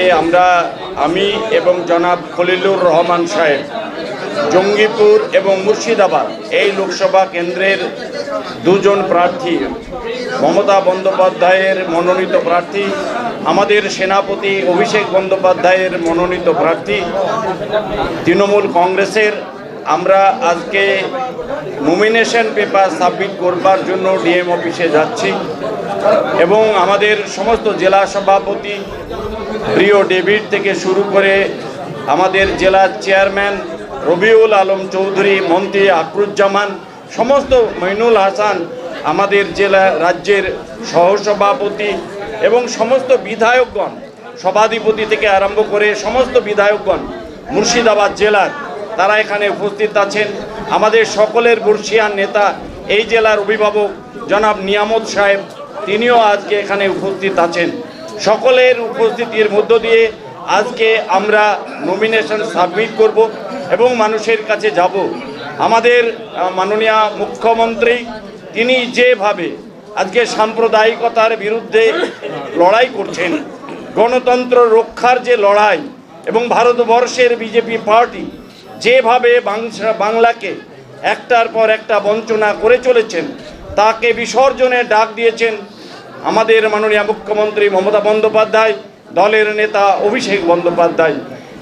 আমরা আমি এবং জনাব খলিলুর রহমান সাহেব জঙ্গিপুর এবং মুর্শিদাবাদ এই লোকসভা কেন্দ্রের দুজন প্রার্থী, মমতা বন্দ্যোপাধ্যায়ের মনোনীত প্রার্থী, আমাদের সেনাপতি অভিষেক বন্দ্যোপাধ্যায়ের মনোনীত প্রার্থী, তৃণমূল কংগ্রেসের আমরা আজকে নমিনেশন পেপার সাবমিট করবার জন্য ডিএম অফিসে যাচ্ছি এবং আমাদের সমস্ত জেলা সভাপতি, প্রিয় ডেভিড থেকে শুরু করে আমাদের জেলার চেয়ারম্যান রবিউল আলম চৌধুরী, মন্ত্রী আকরুজ্জামান সমস্ত মইনুল হাসান, আমাদের জেলা রাজ্যের সহসভাপতি এবং সমস্ত বিধায়কগণ, সভাধিপতি থেকে আরম্ভ করে সমস্ত বিধায়কগণ, মুর্শিদাবাদ জেলার তারা এখানে উপস্থিত আছেন। আমাদের সকলের বর্ষিয়ান নেতা, এই জেলার অভিভাবক জনাব নিয়ামত সাহেব, তিনিও আজকে এখানে উপস্থিত আছেন। সকলের উপস্থিতির মধ্য দিয়ে আজকে আমরা নমিনেশন সাবমিট করব এবং মানুষের কাছে যাব। আমাদের মাননীয় মুখ্যমন্ত্রী, তিনি যেভাবে আজকে সাম্প্রদায়িকতার বিরুদ্ধে লড়াই করছেন, গণতন্ত্র রক্ষার যে লড়াই এবং ভারতবর্ষের বিজেপি পার্টি যেভাবে বাংলা- বাংলাকে একটার পর একটা বঞ্চনা করে চলেছেন, তাকে বিসর্জনের ডাক দিয়েছেন আমাদের মাননীয় মুখ্যমন্ত্রী মমতা বন্দ্যোপাধ্যায়, দলের নেতা অভিষেক বন্দ্যোপাধ্যায়।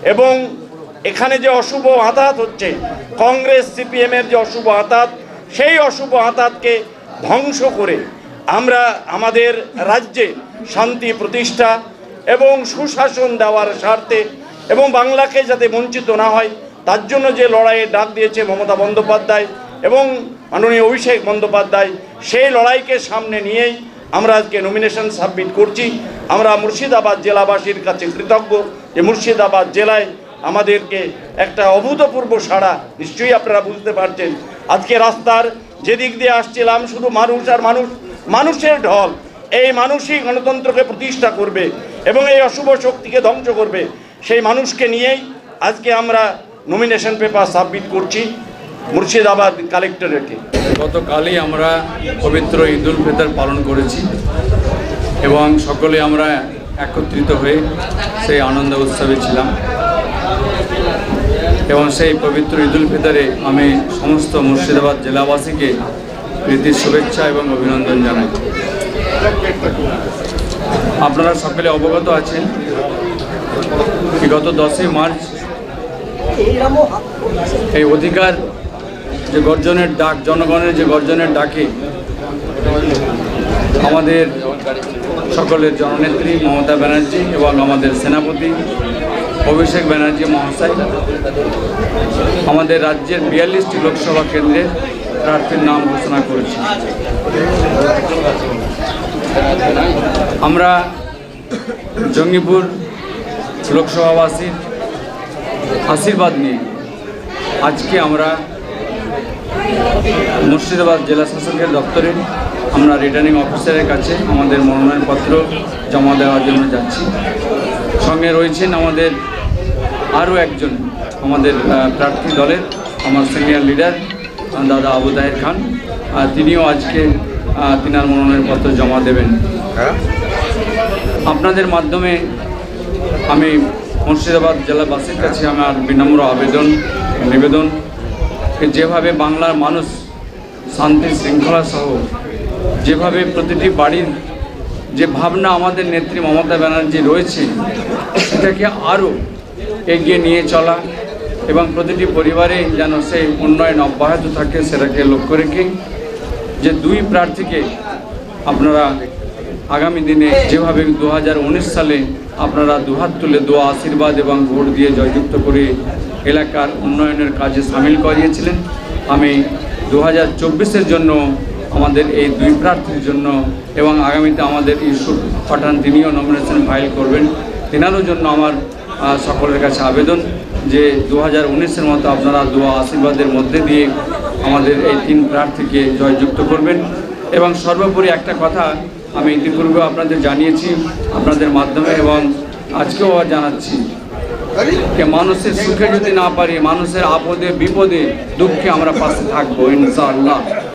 এবং এখানে যে অশুভ আঘাত হচ্ছে, কংগ্রেস সিপিএমের যে অশুভ আঘাত সেই অশুভ আঘাতকে ধ্বংস করে আমরা আমাদের রাজ্যে শান্তি প্রতিষ্ঠা এবং সুশাসন দেওয়ার স্বার্থে এবং বাংলাকে যাতে বঞ্চিত না হয় তার জন্য যে লড়াইয়ের ডাক দিয়েছে মমতা বন্দ্যোপাধ্যায় এবং মাননীয় অভিষেক বন্দ্যোপাধ্যায়, সেই লড়াইকে সামনে নিয়েই আমরা আজকে নমিনেশন সাবমিট করছি। আমরা মুর্শিদাবাদ জেলাবাসীর কাছে কৃতজ্ঞ যে মুর্শিদাবাদ জেলায় আমাদেরকে একটা অভূতপূর্ব সাড়া, নিশ্চয়ই আপনারা বুঝতে পারছেন। আজকে রাস্তার যেদিক দিয়ে আসছিলাম, শুধু মানুষ আর মানুষ, মানুষের ঢল। এই মানুষই গণতন্ত্রকে প্রতিষ্ঠা করবে এবং এই অশুভ শক্তিকে ধ্বংস করবে। সেই মানুষকে নিয়েই আজকে আমরা নমিনেশন পেপার সাবমিট করছি, মুর্শিদাবাদ কালেক্টরেটে গতকালই আমরা পবিত্র ঈদ উল ফিতর পালন করেছি এবং সকলে আমরা একত্রিত হয়ে সেই আনন্দ উৎসবে ছিলাম। এবং সেই পবিত্র ঈদ উল ফিতরে আমি সমস্ত মুর্শিদাবাদ জেলাবাসীকে প্রীতির শুভেচ্ছা এবং অভিনন্দন জানাই। আপনারা সকলে অবগত আছেন গত দশই মার্চ এই অধিকার যে গর্জনের ডাক, জনগণের যে গর্জনের ডাকে আমাদের সকলের জননেত্রী মমতা ব্যানার্জি এবং আমাদের সেনাপতি অভিষেক ব্যানার্জি মহাশয়, আমাদের রাজ্যের বিয়াল্লিশটি লোকসভা কেন্দ্রে প্রার্থীর নাম ঘোষণা করেছি। আমরা জঙ্গিপুর লোকসভাবাসীর আশীর্বাদ নিয়ে আজকে আমরা মুর্শিদাবাদ জেলা শাসকের দপ্তরে আমরা রিটার্নিং অফিসারের কাছে আমাদের মনোনয়নপত্র জমা দেওয়ার জন্য যাচ্ছি। সঙ্গে রয়েছেন আমাদের আরও একজন আমাদের প্রার্থী দলের আমার সিনিয়র লিডার দাদা আবু তাহের খান। আর তিনিও আজকে তিনার মনোনয়নপত্র জমা দেবেন। আপনাদের মাধ্যমে আমি মুর্শিদাবাদ জেলাবাসীর কাছে আমার বিনম্র আবেদন, নিবেদন যেভাবে বাংলার মানুষ শান্তি শৃঙ্খলা সহ যেভাবে প্রতিটি বাড়ির যে ভাবনা আমাদের নেত্রী মমতা ব্যানার্জি রয়েছে, সেটাকে আরও এগিয়ে নিয়ে চলা এবং প্রতিটি পরিবারে যেন সেই উন্নয়ন অব্যাহত থাকে সেটাকে লক্ষ্য রেখে যে দুই প্রার্থীকে আপনারা আগামী দিনে যেভাবে দু হাজার উনিশ সালে আপনারা দুহাত তুলে দোয়া, আশীর্বাদ এবং ভোট দিয়ে জয়যুক্ত করে এলাকার উন্নয়নের কাজে সামিল করিয়েছিলেন। আমি দু হাজার জন্য আমাদের এই দুই প্রার্থীর জন্য এবং আগামীতে আমাদের ইস্যু পাঠান তিনিও নমিনেশন ফাইল করবেন। তেনারও জন্য আমার সকলের কাছে আবেদন যে দু হাজার মতো আপনারা দোয়া, আশীর্বাদের মধ্যে দিয়ে আমাদের এই তিন প্রার্থীকে জয়যুক্ত করবেন। এবং সর্বোপরি একটা কথা আমি ইতিপূর্বে আপনাদের জানিয়েছি, আপনাদের মাধ্যমে এবং আজকেও জানাচ্ছি মানুষের সুখে যদি না পারি, মানুষের আপদে, বিপদে, দুঃখে আমরা পাশে থাকব, ইনশাআল্লাহ।